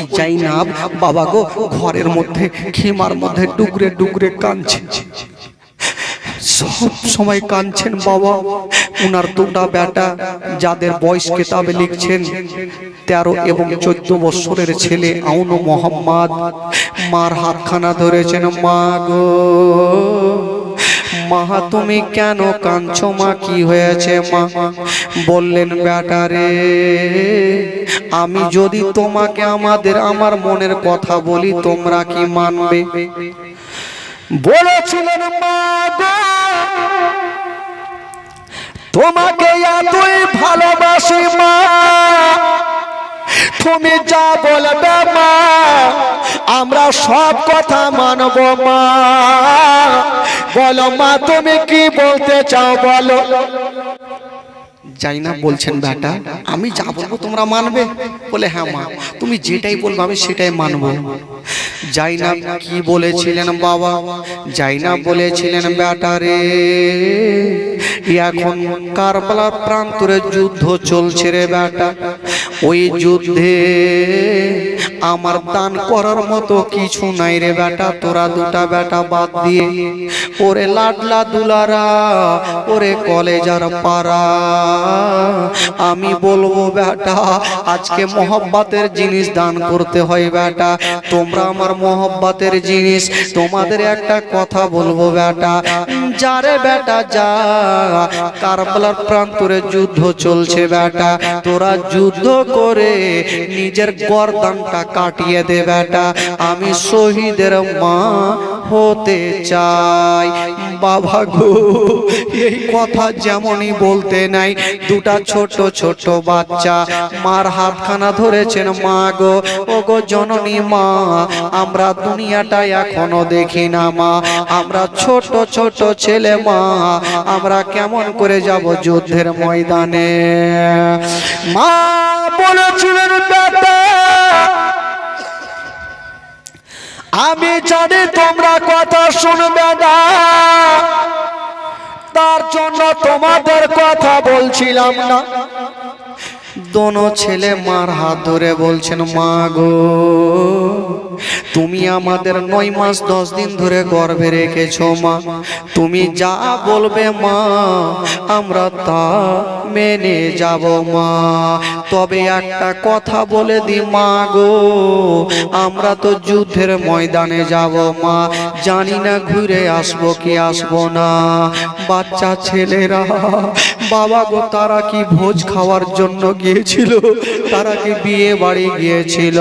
ওই জাইনাব বাবা গো ঘরের মধ্যে খেমার মধ্যে ডুগরে ডুগরে কাঁদছে। সব সময় কাঁদছেন বাবা। উনার দুটা বেটা যাদের বয়স কেতাবে লিখছেন, তেরো এবং চোদ্দ বছরের ছেলে আউন মোহাম্মদ, মার হাতখানা ধরেছেন, মা গো। মা, তুমি কেন কাঁদছো মা? কি হয়েছে মা? বললেন বেটারে আমি যদি তোমাকে আমাদের, আমার মনের কথা বলি, তোমরা কি মানবে? বলেছিলেন, মা তোমাকে এতই ভালোবাসি মা তুমি যা বলবে মা, আমরা সব কথা মানব মা। বলো মা, তুমি কি বলতে চাও বলো। জানিনা বলছেন বেটা আমি যা বলব তোমরা মানবে। বলে হ্যাঁ মা, তুমি যেটাই বলব আমি সেটাই মানবো। যাই না কি বলেছিলেন বাবা যাই না বলেছিলেন বেটা রে এখন কারবালার প্রান্তরে যুদ্ধ চলছে রে ব্যাটা। ওই যুদ্ধে আমার দান করার মতো কিছু নাই রে বেটা তোরা দুটা বেটা বাদ দিয়ে ওরে লাডলা দুলারা ওরে কলেজার পাড়া। আমি বলব বেটা আজকে মহব্বতের জিনিস দান করতে হয় বেটা তোমরা আমার মহব্বতের জিনিস। তোমাদের একটা কথা বলব বেটা। যারে বেটা যা কারবালার প্রান্তরে যুদ্ধ চলছে বেটা। তোরা যুদ্ধ করে নিজের গরদানটা কাটিয়ে দে বেটা। আমি শহীদের মা হতে চাই। বাবা গো, এই কথা যেমনই বলতে নাই, দুটা ছোট ছোট বাচ্চা মার হাতখানা ধরেছেন মা গো। ও গো জননী মা, আমরা দুনিয়াটা এখনও দেখি না মা। আমরা ছোট ছোট ছেলে মা, আমরা কেমন করে যাব যুদ্ধের ময়দানে? মা বলেছিলেন বেটা আমি জানি তোমরা কথা শুনবে না। তার জন্য তোমাদের কথা বলছিলাম না। দোনো ছেলে মার হাত ধরে বলছেন, মা গো, তুমি আমাদের নয় মাস দশ দিন ধরে গর্ভে রেখেছো, মা। তুমি যা বলবে, মা, আমরা তা মেনে যাব মা। তবে একটা কথা বলে দি মা গো, আমরা তো যুদ্ধের ময়দানে যাব মা। জানি না ঘুরে আসব কি আসব না। বাচ্চা ছেলেরা, বাবা গো, তারা কি ভোজ খাওয়ার জন্য গিয়েছিল? তারা কি বিয়ে বাড়ি গিয়েছিল?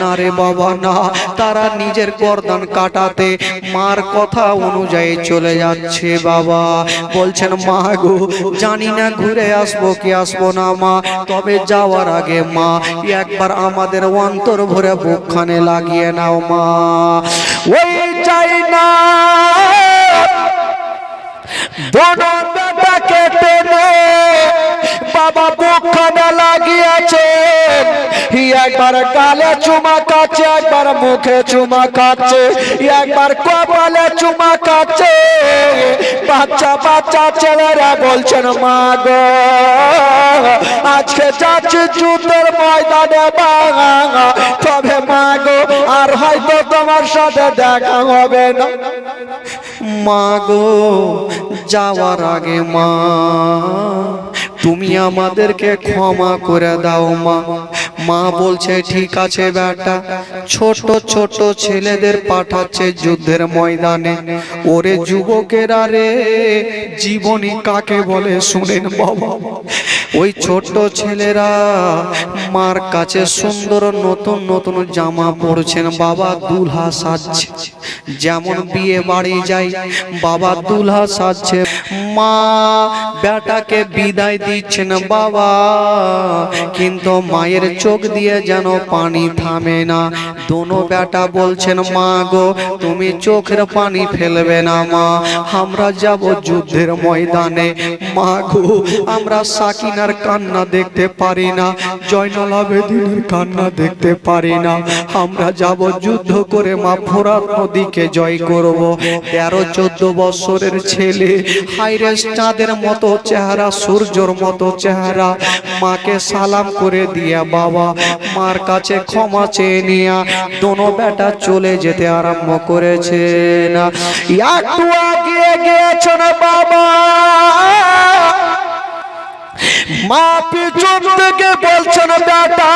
না রে বাবা, না। তারা নিজের গর্দান কাটাতে মার কথা অনুযায়ী চলে যাচ্ছে বাবা। বলছেন, মা গো, জানি না ঘুরে আসব কি আসব না, মা? তবে যাওয়ার আগে, মা, একবার আমাদের অন্তর ভরে বুকখানে লাগিয়ে নাও, মা। ওই চাই না। দোনো বাবা বুকখানে লাগিয়েছে। একবার গালে চুমা কাচ্ছে একবার মুখে চুমা কাচ্ছে একবার কপালে চুমা কাচ্ছে বাচ্চা বাচ্চা ছেলেরা বলছেন, মা গো, আজকে যাচ্ছি যুদ্ধের ময়দানে বাঙা। তবে মা গো, আর হয়তো তোমার সাথে দেখা হবে না। মা গো, যাওয়ার আগে মা তুমি আমাদেরকে ক্ষমা করে দাও মা। মা। বলছে ঠিক আছে বেটা। ছোট ছোট ছেলেদের পাঠাচ্ছে যুদ্ধের ময়দানে। ওরে যুবকেরা রে জীবনী কাকে বলে শুনেন বাবা। ওই ছোট ছেলেরা মার কাছে সুন্দর নতুন নতুন জামা পরছেন বাবা দুলহা সাজছে। যেমন বিয়ে বাড়ি যাই, বাবা দুলহা সাজছে। মা বেটাকে বিদায় দিচ্ছেন, বাবা। কিন্তু মায়ের চোখ দিয়ে যেন পানি থামে না। দোনো বেটা বলছেন, মা গো, তুমি চোখের পানি ফেলবে না, মা। আমরা যাব যুদ্ধের ময়দানে। মা গো, আমরা সাকিনার কান্না দেখতে পারি না। জৈন আবেদিনের কান্না দেখতে পারি না। আমরা যাব যুদ্ধ করে মা ফোরাত নদীকে জয় করব। তেরো, চোদ্দ বছরের ছেলে হাইরেস চাঁদের মতো চেহারা, সূর্যর মতো চেহারা। মাকে সালাম করে দিয়া, বাবা, মার কাছে ক্ষমা চেয়ে নিয়া দোনো বেটা চলে যেতে আরম্ভ করেছে না। একটু আগিয়ে গিয়েছ না, বাবা? মা পিছন থেকে বলছেন বেটা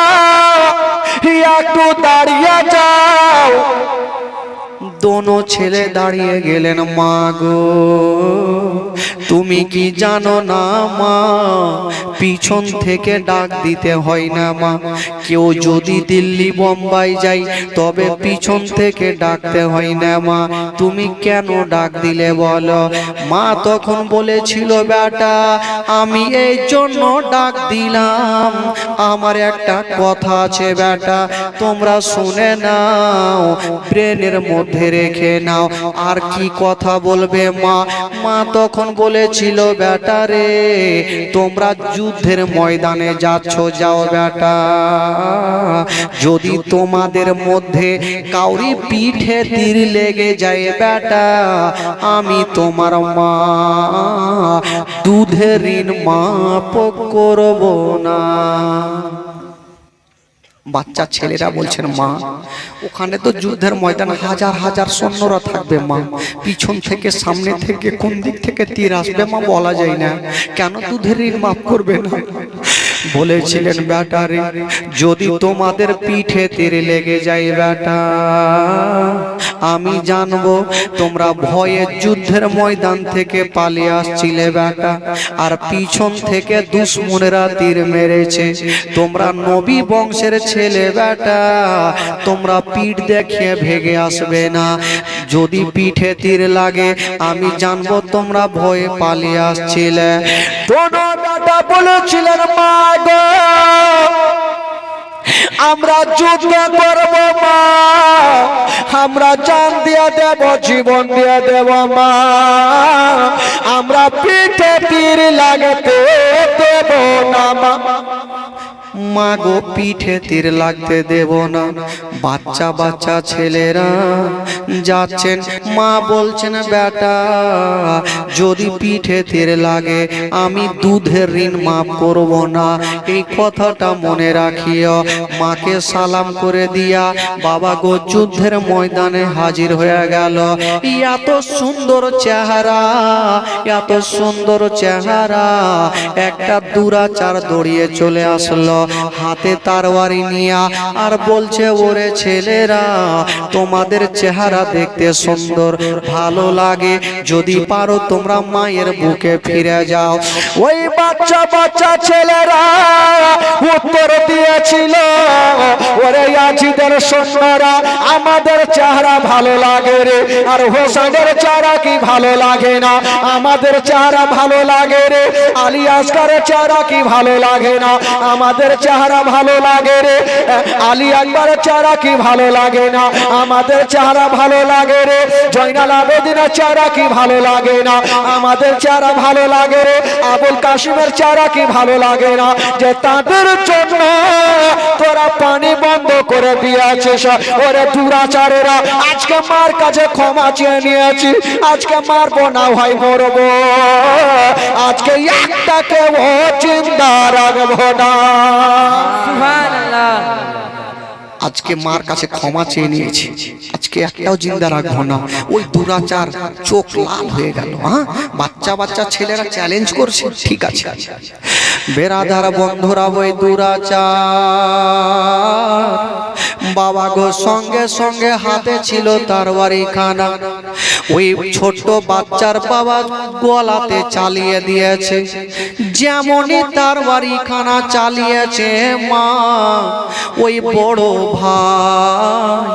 একটু দাঁড়িয়ে যাও। দোনো ছেলে দাঁড়িয়ে গেলেন, মা গো, তুমি কি জানো না, মা? পিছন থেকে ডাক দিতে হয় না, মা। কেউ যদি দিল্লি বোম্বাই যাই তবে পিছন থেকে ডাকতে হয় না, মা। তুমি কেন ডাক দিলে বলো? মা তখন বলেছিল, বেটা, আমি এই জন্য ডাক দিলাম। আমার একটা কথা আছে, বেটা, তোমরা শুনে নাও, ব্রেনের মধ্যে রেখে নাও। আর কি কথা বলবে মা? মা তখন বলেছিল, বেটা রে, তোমরা যুদ্ধের ময়দানে যাচ্ছ, যাও বেটা। যদি তোমাদের মধ্যে কাউরি পিঠে তীর লেগে যায়, বেটা, আমি তোমার মা। দুধের ঋণ মাপ করব না। বাচ্চা ছেলেরা বলছেন মা ওখানে তো যুদ্ধের ময়দানে হাজার হাজার সৈন্যরা থাকবে মা। পিছন থেকে সামনে থেকে কোন দিক থেকে তীর আসবে মা বলা যায় না। কেন দুধের ঋণ মাফ করবে না? বলেছিলেন বেটারে যদি তোমাদের পিঠে তীর লেগে যায় ব্যাটা আমি জানব তোমরা ভয়ে যুদ্ধের ময়দান থেকে পালিয়ে আসছিলে ব্যাটা। আর পিছন থেকে দুশ্মনেরা তীর মেরেছে। তোমরা নবী বংশের ছেলে ব্যাটা। তোমরা পিঠ দেখিয়ে ভেগে আসবে না। যদি পিঠে তীর লাগে আমি জানব তোমরা ভয়ে পালিয়ে আসছিলে। বলেছিলেন মা গো। আমরা যুদ্ধ করব, মা। আমরা জান দিয়া দেব, জীবন দিয়া দেব, মা। আমরা পিঠে তীর লাগাতে দেব না, মা। মা গো, পিঠে তীর লাগতে দেব না। বাচ্চা বাচ্চা ছেলেরা যাচ্ছেন। মা বলছেন, বেটা, যদি পিঠে তীর লাগে, আমি দুধের ঋণ মাফ করব না। এই কথাটা মনে রাখিও। মাকে সালাম করে দিয়া বাবা গো যুদ্ধের ময়দানে হাজির হয়ে গেল। এত সুন্দর চেহারা, এত সুন্দর চেহারা। একটা দুরাচার দড়িয়ে চলে আসলো। হাতে তারওয়ারি নিয়া আর বলছে, ওরে ছেলেরা, তোমাদের চেহারা দেখতে সুন্দর, ভালো লাগে। যদি পারো, তোমরা মায়ের বুকে ফিরে যাও। ওই বাচ্চা বাচ্চা ছেলেরা উত্তর দিয়েছিল, ওরে ইয়াজিদের সৈন্যরা আমাদের চেহারা ভালো লাগে রে। আর হোসেনের চেহারা কি ভালো লাগে না? আমাদের চেহারা ভালো লাগে রে। আলী চেহারা কি ভালো লাগে না? আমাদের চেহারা ভালো লাগে রে? আলী আকবরের চেহারা কি ভালো লাগে না? আমাদের চেহারা ভালো লাগে রে? জয়নাল আবেদিনের চেহারা কি ভালো লাগে না? আমাদের চেহারা ভালো লাগে রে? আবুল কাশিমের চেহারা কি ভালো লাগে না? যে তাদের জন্য তোরা পানি বন্ধ করে দিয়েছিস। ওরে দুরাচারেরা, আজকে মার কাছে ক্ষমা চেয়ে নিয়েছি। আজকে মারবো না ভাই, মরবো। আজকে একটাকে ও চিন্তা রাখব না। আজকে মার কাছে ক্ষমা চেয়ে নিয়েছি। আজকে একটাও জিন্দা রাখব না। ওই দুরাচার চোখ লাল হয়ে গেল হ্যাঁ বাচ্চা বাচ্চা ছেলেরা চ্যালেঞ্জ করছে, ঠিক আছে। বেরাধার বন্ধুরা ওই দুরাচার। বাবা গো, সঙ্গে সঙ্গে হাতে ছিল তার বাড়ি খানা ওই ছোট্ট বাচ্চার বাবা গলাতে চালিয়ে দিয়েছে। যেমনই তার বাড়ি খানা চালিয়েছে মা ওই বড় ভাই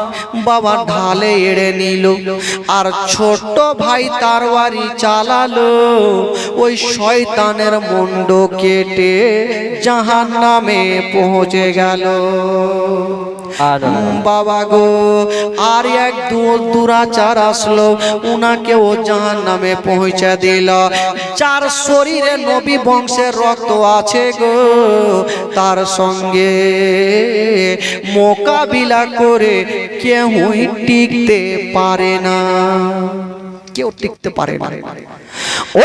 বাবা ঢালে এড়ে নিল আর ছোট্ট ভাই তার বাড়ি চালালো ওই শয়তানের মুন্ড কেটে জাহান নামে পৌঁছে গেল। বাবা। গো, আর এক দুরাচার আসলো উনাকে ও জাহান নামে পৌঁছে দিল। যার শরীরে নবী বংশের রক্ত আছে গো, তার সঙ্গে মোকাবিলা করে কেউই টিকতে পারে না। কেউ টিকতে পারে না।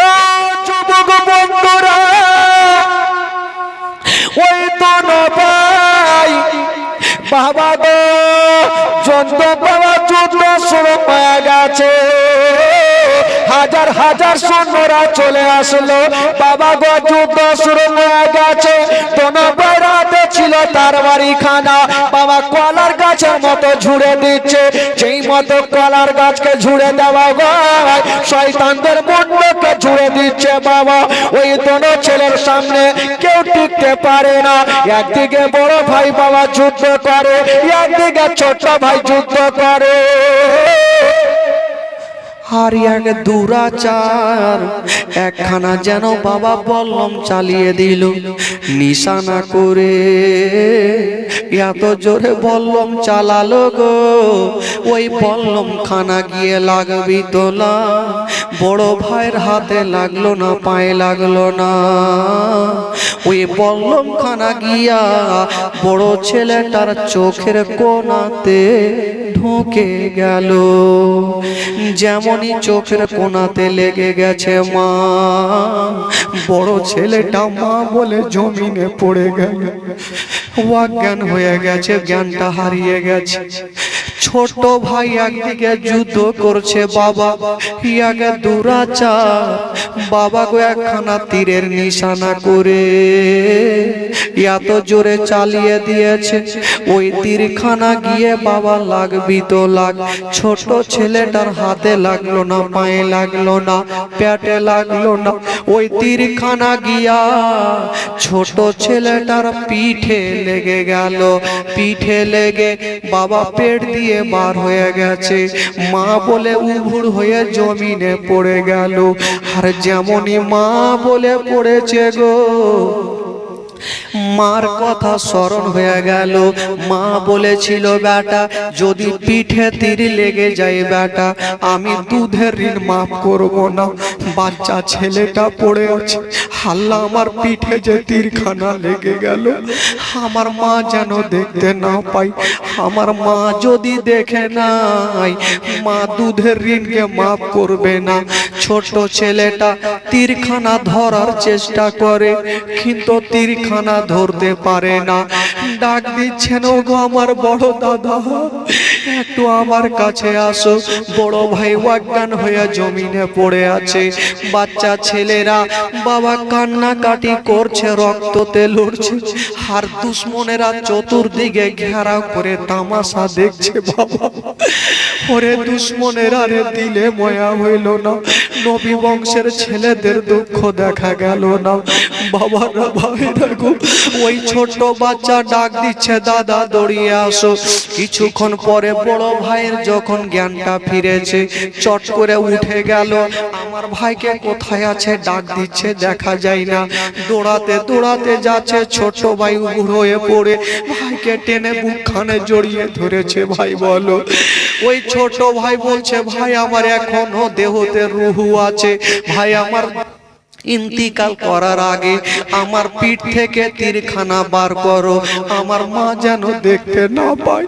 ও যুবক বন্ধুরা, ওই তো নবাই বাবা গো যন্ত্র বাবা যুদ্ধ শুরু পাওয়া গেছে। হাজার হাজার সৈন্যরা চলে আসলো। বাবা গো, যুদ্ধ শুরু হয়ে গেছে। ছিল তার বাড়ি খানা বাবা কলার গাছের মতো ঝুড়ে দিচ্ছে। যেই মতো কলার গাছকে ঝুড়ে দেওয়া হয়, শয়তানদের মুন্ডকে ঝুড়ে দিচ্ছে বাবা। ওই দোনো ছেলের সামনে কেউ টিকতে পারে না। একদিকে বড় ভাই বাবা যুদ্ধ করে, একদিকে ছোট ভাই যুদ্ধ করে। আর এক দুরাচার, একখানা যেন বাবা বল্লম চালিয়ে দিল। নিশানা করে এত জোরে বল্লম চালালো গো, ওই বল্লম খানা গিয়ে লাগবি তোলা। বড় ভাইয়ের হাতে লাগল না, পায়ে লাগল না। ওই বল্লম খানা গিয়া বড় ছেলেটার চোখের কোনাতে ঢুকে গেল। যেমনই চোখের কোনাতে লেগে গেছে মা। বড় ছেলেটা মা বলে জমিনে পড়ে গেল। অজ্ঞান হয়ে গেছে, জ্ঞানটা হারিয়ে গেছে। ছোট ভাই একদিকে যুদ্ধ করছে, বাবা ইয়াকে দুরাচার বাবা গো একখানা তীরের নিশানা করে। এত জোরে চালিয়ে দিয়েছে, ওই তীরখানা গিয়ে বাবা লাগবি তো লাগ। ছোট ছেলেটার হাতে লাগল না, পায়ে লাগল না পেটে লাগল না, ওই তীরখানা গিয়া ছোট ছেলেটার পিঠে লেগে গেল, পিঠে লেগে বাবা পেট দিয়ে বার হয়ে গেছে। মা বলে উভুর হয়ে জমিনে পড়ে গেল। আর যেমনই মা বলে পড়েছে গো, মার কথা স্মরণ হয়ে গেল। মা বলেছিল, বেটা, যদি পিঠে তীর লেগে যায়, বেটা, আমি দুধের ঋণ মাফ করব না। বাচ্চা ছেলেটা পড়ে আছে। হাল্লা আমার পিঠে যে তীরখানা লেগে গেল। আমার মা যেন দেখতে না পাই আমার মা যদি দেখে নাই, মা দুধের ঋণকে মাফ করবে না। ছোট ছেলেটা তীরখানা ধরার চেষ্টা করে, কিন্তু তীরখানা ধরতে পারে না। ডাক দিচ্ছেন ও গো আমার বড় দাদা, একটু আমার কাছে আসো। বড় ভাই অজ্ঞান হয়ে জমিনে পড়ে আছে। বাচ্চা ছেলেরা বাবা কান্নাকাটি করছে, রক্ততে লড়ছে। আর দুশ্মনেরা চতুর্দিকে ঘেরা করে তামাশা দেখছে, বাবা। ওরে দুশ্মনেরা আরে দিলে ময়া হইল না। নবী বংশের ছেলেদের দুঃখ দেখা গেল না। বাবারা ভাই দেখো, ওই ছোট বাচ্চা ডাক দিচ্ছে, দাদা, দড়িয়ে আসো। কিছুক্ষণ পরে বড় ভাইয়ের যখন জ্ঞানটা ফিরেছে, চট করে উঠে গেল, আমার ভাইকে কোথায় আছে? ডাক দিচ্ছে, দেখা যায় না। দৌড়াতে দৌড়াতে যাচ্ছে ছোট ভাই উগুর হয়ে পড়ে। ভাইকে টেনে বুকখানে জড়িয়ে ধরেছে, ভাই, বলো। ওই ছোট ভাই বলছে, ভাই, আমার এখনও দেহতে রুহু আছে। ভাই, আমার ইন্তিকাল করার আগে আমার পিঠ থেকে তীরখানা বার করো। আমার মা যেন দেখতে না পায়।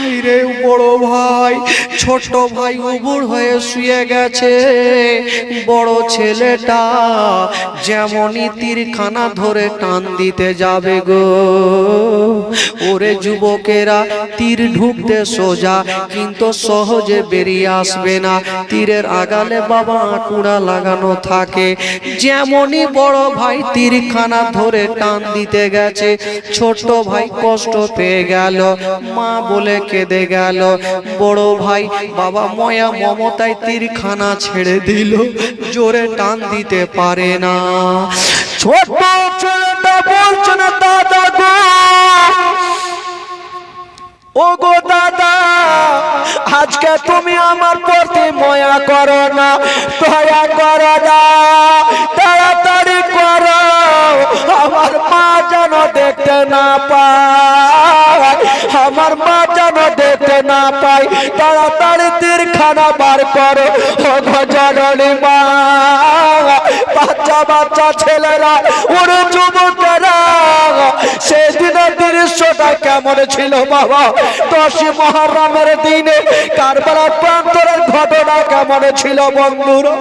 হাই রে, বড় ভাই, ছোট ভাই উবুর হয়ে শুয়ে গেছে। বড় ছেলেটা যেমনই তীরখানা ধরে টান দিতে যাবে গো। ওরে যুবকেরা, তীর ঢুকতে সোজা, কিন্তু সহজে বেরিয়ে আসবে না। তীরের আগালে বাবা আকুড়া লাগানো থাকে। যেমনই বড় ভাই তীরখানা ধরে টান দিতে গেছে, ছোট ভাই কষ্ট পেয়ে গেল। মা বলে কেঁদে গেল। বড় ভাই, বাবা ময়া মমতায় তীরখানা ছেড়ে দিল। জোরে টান দিতে পারে না। ছোট্ট বলছে না, দাদা গো। ও গো আজকে তুমি আমার প্রতি ময়া করো না, দয়া করো না, তাড়াতাড়ি করো, আমার মা যেন দেখতে না পায়, আমার মা যেন দেখতে না পাই তাড়াতাড়ি তীরখানা বার করো, ও মা। বাচ্চা বাচ্চা ছেলেরা ওর যুবকেরা সেদিনের দৃশ্যটা কেমন ছিল বাবা? দশই মহারামের দিনে কারবালা প্রান্তরের ঘটনা কেমন ছিল বন্ধুরা?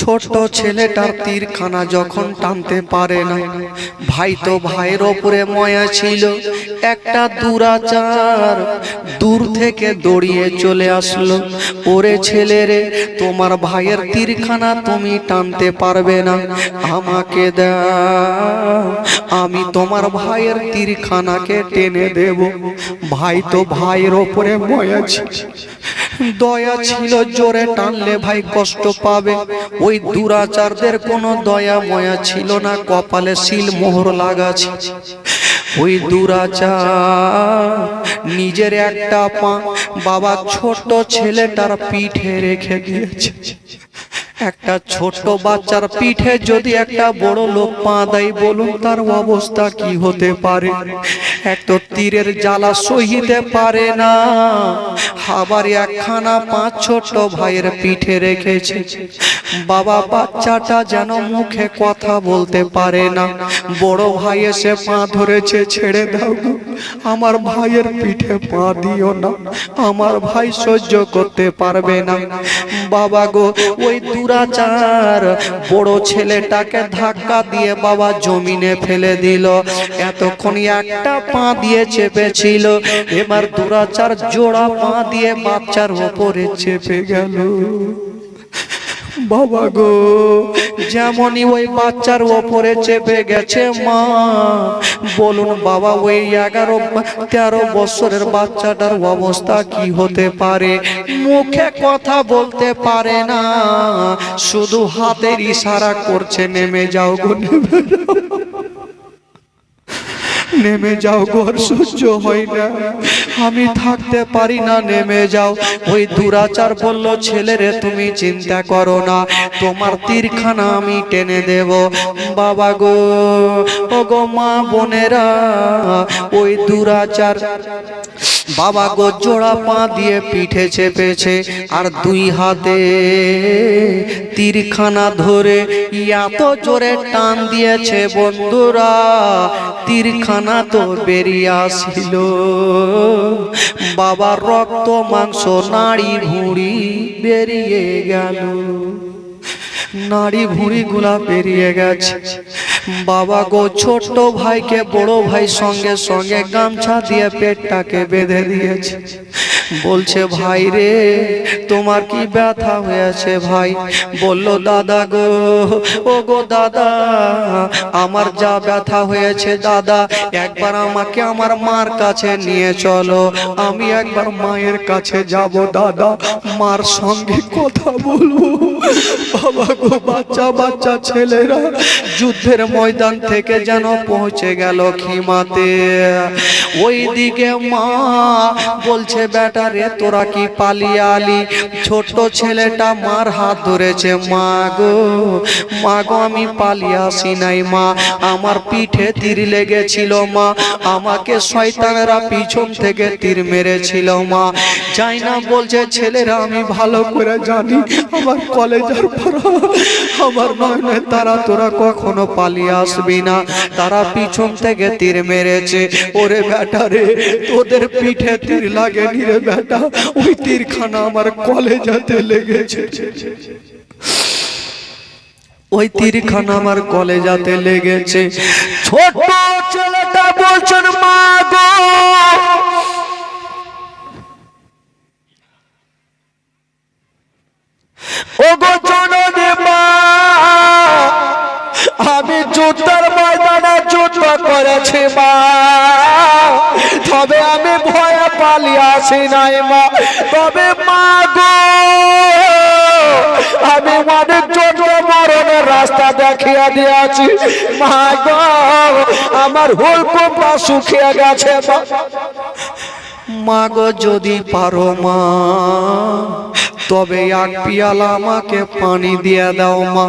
ছোট ছেলেটার তীরখানা যখন টানতে পারে না ভাই তো ভাইয়ের ওপরে ময়া ছিল একটা দুরাচার দূর থেকে দড়িয়ে চলে আসলো। ওরে ছেলেরে তোমার ভাইয়ের তীরখানা তুমি টানতে পারবে না। আমাকে দাও আমি তোমার ভাইয়ের তীরখানাকে টেনে দেব। ভাই তো ভাইয়ের ওপরে ময়া ছিল। দয়া ছিল জোরে টানলে ভাই কষ্ট পাবে। ওই দুরাচারদের কোনো দয়া ময়া ছিল না, কপালে শিল মোহর লাগাছে ওই দুরাচার নিজের একটা পা, বাবা ছোট ছেলেটার পিঠে রেখে দিয়েছে। একটা ছোট বাচ্চার পিঠে যদি একটা বড় লোক পা দেয়, বলুন তার অবস্থা কি হতে পারে? এক তো তীরের জ্বালা সহিতে পারে না। আবার একখানা পাঁচ ছোট ভাইয়ের পিঠে রেখেছে। বাবা বাচ্চাটা যেন মুখে কথা বলতে পারে না। বড় ভাই এসে পা ধরেছে, ছেড়ে দাও আমার ভাইয়ের পিঠে পা দিও না। আমার ভাই সহ্য করতে পারবে না। বাবা গো, ওই দুরাচার। বড় ছেলেটাকে ধাক্কা দিয়ে বাবা জমিনে ফেলে দিল। এতক্ষণ একটা পা দিয়ে চেপেছিল। এবার দুরাচার জোড়া পা দিয়ে বাচ্চার ওপরে চেপে গেল। বাবা গো যেমনই ওই বাচ্চার ওপরে চেপে গেছে মা, বলুন বাবা, ওই এগারো তেরো বছরের বাচ্চাটার অবস্থা কি হতে পারে মুখে কথা বলতে পারে না, শুধু হাতের ইশারা করছে, নেমে যাও গো, নেমে। নেমে যাও ঘর সহ্য হয় না আমি থাকতে পারি না, নেমে যাও। ওই দুরাচার বলল, ছেলেরে, তুমি চিন্তা করো না। তোমার তীরখানা আমি টেনে দেব। বাবা গো ও গো মা বোনেরা, ওই দুরাচার বাবা গো জোড়া পা দিয়ে পিঠে চেপেছে আর দুই হাতে তীরখানা ধরে এত জোরে টান দিয়েছে বন্ধুরা। তীরখানা তো বেরিয়ে আসিল বাবার রক্ত, মাংস, নাড়ি ভুঁড়ি বেরিয়ে গেল। নাড়ি ভুঁড়ি গুলা বেরিয়ে গেছে। বাবা গো ছোট ভাইকে, বড় ভাই সঙ্গে সঙ্গে গামছা দিয়ে পেটটাকে বেঁধে দিয়েছে। বলছে ভাই রে তোমার কি ব্যথা হয়েছে ভাই? বলল দাদা গো ও গো দাদা আমার যা ব্যথা হয়েছে দাদা একবার আমাকে আমার মার কাছে নিয়ে চলো। আমি একবার মায়ের কাছে যাব দাদা। মার সঙ্গে কথা বলব। বাবা গো বাচ্চা বাচ্চা ছেলেরা যুদ্ধের ময়দান থেকে যেন পৌঁছে গেল খিমাতে। ওই দিকে মা বলছে বেটা রে তোরা কি পালিয়ে আলি ছোট ছেলেটা মার হাত ধরেছে, মা গো মা গো, আমি পালিয়ে আসি নাই, মা। আমার পিঠে তীর লেগেছিল, মা। আমাকে শয়তানেরা পিছন থেকে তীর মেরেছিল, মা। যাই না বলছে, ছেলেরা, আমি ভালো করে জানি, আমার কলেজের পড়া আমার নয়নে তারা, তোরা কখনো পালিয়ে আসবি না। তারা পিছন থেকে তীর মেরেছে। ওরে বেটা রে, তোদের পিঠে তীর লাগেনি রে বেটা, ওই তীরখানা আমার কলেজাতে লেগেছে। ওই তীরখানা আমার কলেজাতে লেগেছে। ছোট ছেলেটা বলছেন, মা গো। ও গো জননী মা, আমি যুদ্ধের যুদ্ধ করেছি মা। তবে আমি ভয়ে পালিয়ে আসি নাই মা। তবে মা গো, আমি অনেক জন্য মরণের রাস্তা দেখিয়ে দিয়েছি। মা গো, আমার হুলকুমা শুকিয়ে গেছে মা। মাগো যদি পারো মা তবে এক পিয়ালা আমাকে পানি দিয়ে দাও মা।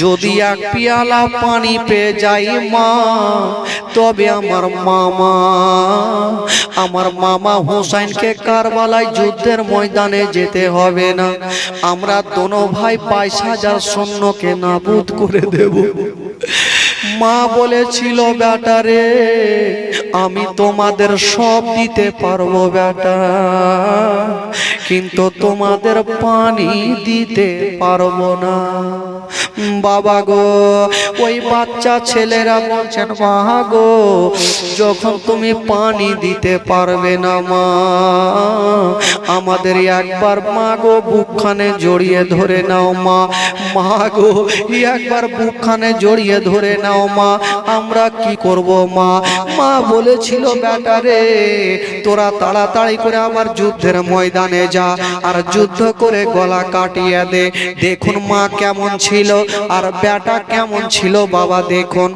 যদি এক পিয়ালা পানি পেয়ে যাই মা, তবে আমার মামা আমার মামা হোসাইনকে কারবালায় যুদ্ধের ময়দানে যেতে হবে না। আমরা দোনো ভাই বাইশ হাজার সৈন্যকে নাবুদ করে দেব। মা বলেছিল বেটা রে আমি তোমাদের সব দিতে পারব বেটা। কিন্তু তোমাদের পানি দিতে পারব না। বাবা গো, ওই বাচ্চা ছেলেরা বলছেন, মা গো, যখন তুমি পানি দিতে পারবে না, মা, আমাদের একবার মা গো বুকখানে জড়িয়ে ধরে নাও, মা মা গো, একবার বুকখানে জড়িয়ে ধরে নাও, মা, আমরা কি করব, মা? মা বলেছিল বেটা রে, তোরা তাড়াতাড়ি করে আমার যুদ্ধের ময়দানে যা, আর যুদ্ধ করে গলা কাটিয়ে দে। দেখুন মা কেমন ছিল আর বেটা কেমন ছিল বাবা দেখুন।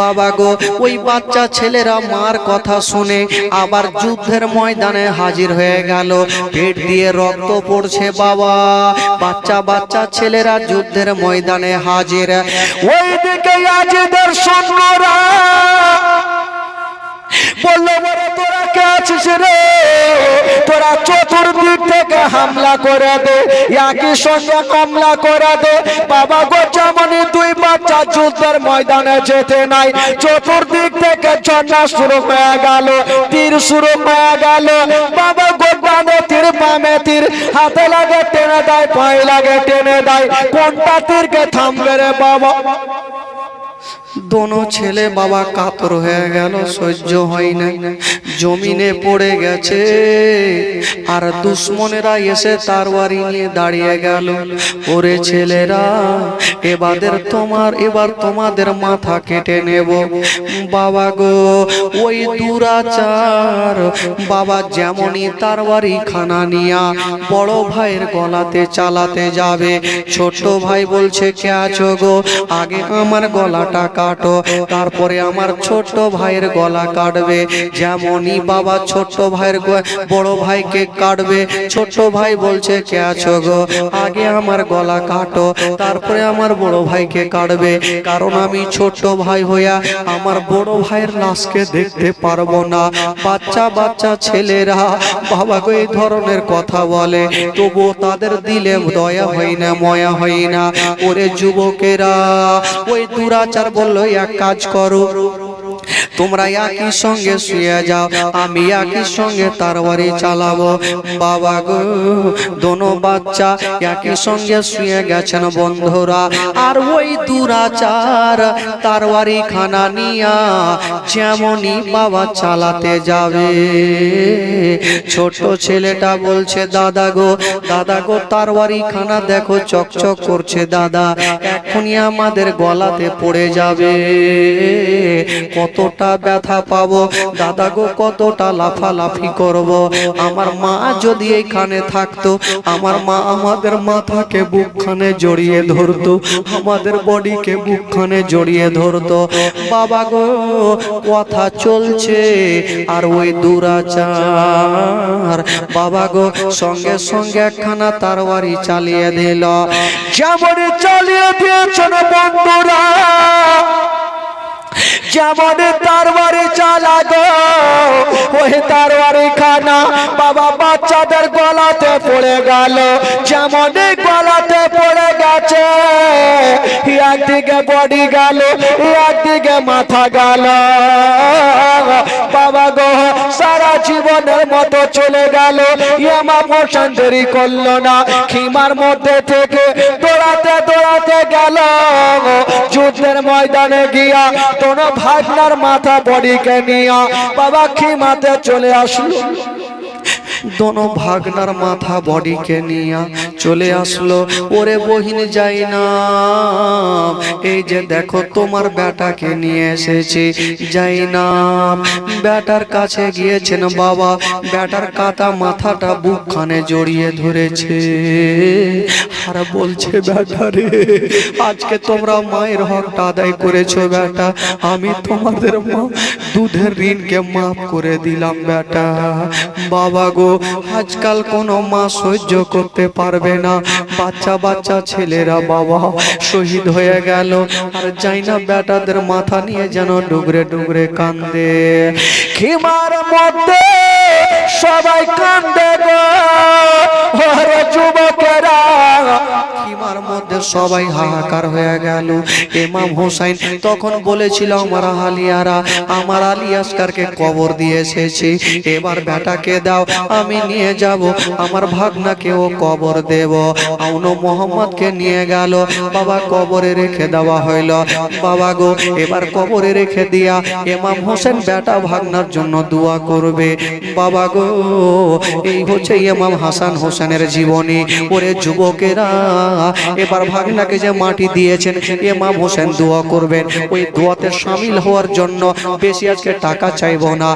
বাবা গো, ওই বাচ্চা ছেলেরা মার কথা শুনে আবার যুদ্ধের ময়দানে হাজির হয়ে গেল। পেট দিয়ে রক্ত পড়ছে বাবা। বাচ্চা বাচ্চা ছেলেরা যুদ্ধের ময়দানে হাজির। ওই দিকে আজিদের সৈন্যরা বলল তোরা কে আছিস রে? তোরা চতুর্দিক থেকে হামলা করে দে, একই সঙ্গে হামলা করে দে। বাবা গো যেমনই দুই বাচ্চা যুদ্ধের ময়দানে যেতে নাই, চতুর্দিক থেকে ঝর্ণা শুরু হয়ে গেল, তীর শুরু হয়ে গেল। বাবা গো, ডানে তীর, বামে তীর, হাতে লাগে টেনে দেয় পায়ে লাগে টেনে দেয়। কোনটা তীরকে থামবে রে বাবা? দোনো ছেলে বাবা কাতর হয়ে গেল, সহ্য হয় না জমিনে পড়ে গেছে। আর দুশ্মনেরা এসে তার বাড়ি নিয়ে দাঁড়িয়ে গেল। ওরে ছেলেরা, এবাদের তোমার, এবার তোমাদের মাথা কেটে নেব। বাবা গো, ওই দুরাচার, বাবা যেমনই তার বাড়ি খানা নিয়া বড় ভাইয়ের গলাতে চালাতে যাবে। ছোট ভাই বলছে, কে আছো গো? আগে আমার গলাটা কাটো, তারপরে আমার ছোট ভাইয়ের গলা কাটবে। যেমনই বাবা ছোট ভাইয়ের বড় ভাইকে কাটবে ছোট ভাই বলছে, কে আছো গো? আগে আমার গলা কাটো, তারপরে আমার বড় ভাইকে কাটবে। কারণ আমি ছোট ভাই হইয়া আমার বড় ভাইয়ের লাশকে দেখতে পারব না। বাচ্চা বাচ্চা ছেলেরা, বাবা গো, এই ধরনের কথা বলে। তবুও তাদের দিলে দয়া হয় না, ময়া হয় না। ওরে যুবকেরা, ওই দুরাচার বলল এক কাজ করো। তোমরা একই সঙ্গে শুয়ে যাও, আমি একই সঙ্গে তারবারি চালাবো। বাবা গো, দোনো বাচ্চা একই সঙ্গে শুয়ে গেছেন বন্ধুরা। আর ওই দুরাচার তারবারি খানা নিয়া যেমনই বাবা চালাতে যাবে। ছোট ছেলেটা বলছে, দাদা গো দাদা গো তারবারি খানা দেখো, চকচক করছে দাদা। এখনই আমাদের গলাতে পড়ে যাবে। কতটা ব্যথা পাবো? দাদা গো, কতটা লাফালাফি করব? আমার মা যদি এইখানে থাকতো, আমার মা আমাদের মাথাকে বুকখানে জড়িয়ে ধরতো, আমাদের বডিকে বুকখানে জড়িয়ে ধরতো। বাবা গো, কথা চলছে আর ওই দুরাচার। বাবা গো, সঙ্গে সঙ্গে একখানা তারবারি চালিয়ে দিল। যেমন চালিয়ে দিয়েছেন বন্ধুরা যেমন তার বাড়ি চালা গো। ওই তার বাড়ি খানা, বাবা বাচ্চাদের গলাতে পড়ে গেল। যেমন গলাতে পড়ে গেছে। একদিকে বডি গেল একদিকে মাথা গেল। বাবা গো, সারা জীবনের মতো চলে গেল। ইয়ামা মোশন করল না। খিমার মধ্যে থেকে দৌড়াতে দৌড়াতে গেল যুদ্ধের ময়দানে গিয়া তোর ভাবনার মাথা বডিকে নিয়া বাবা কি মাথায় চলে আসলো। দোনো ভাগনার মাথা বডিকে নিয়া চলে আসলো ওরে বহিন যাই না। এই যে দেখো তোমার বেটাকে নিয়ে এসেছি যাই না। বেটার কাছে গিয়েছেন বাবা বেটার কাটা মাথাটা বুকখানে জড়িয়ে ধরেছে। আর বলছে বেটা রে আজকে তোমরা মায়ের হকটা আদায় করেছ বেটা আমি তোমাদের মা দুধের ঋণকে মাফ করে দিলাম বেটা বাবা গো আজকাল কোনো মা সহ্য করতে পারবে না। বাচ্চা বাচ্চা ছেলেরা বাবা শহীদ হয়ে গেল। আর যাই না বেটাদের মাথা নিয়ে যেন ডুগরে ডুগরে কান্দে। খিমার মধ্যে সবাই কান্দে গো। যুবকেরা খিমার মধ্যে সবাই হাহাকার হয়ে গেল। ইমাম হোসাইন তখন বলেছিল, আমার আলিয়ারা আমার আলী আসকারকে কবর দিয়ে এসেছি। এবার বেটাকে দাও, আমি নিয়ে যাব। আমার ভাগনাকেও কবর দেব। আউনো মোহাম্মদকে নিয়ে গেল। বাবা, কবরে রেখে দেওয়া হইল। বাবা গো, এবার কবরে রেখে দিয়া এমাম হোসেন বেটা ভাগনার জন্য দোয়া করবে। বাবা গো, এই হচ্ছে ইমাম হাসান হোসেনের জীবনী। ওরে যুবকেরা এবার ভাগনাকে যে মাটি দিয়েছেন ইমাম হোসেন দোয়া করবেন। ওই দোয়াতে সামিল হওয়ার জন্য বেশি আজকে টাকা চাইব না।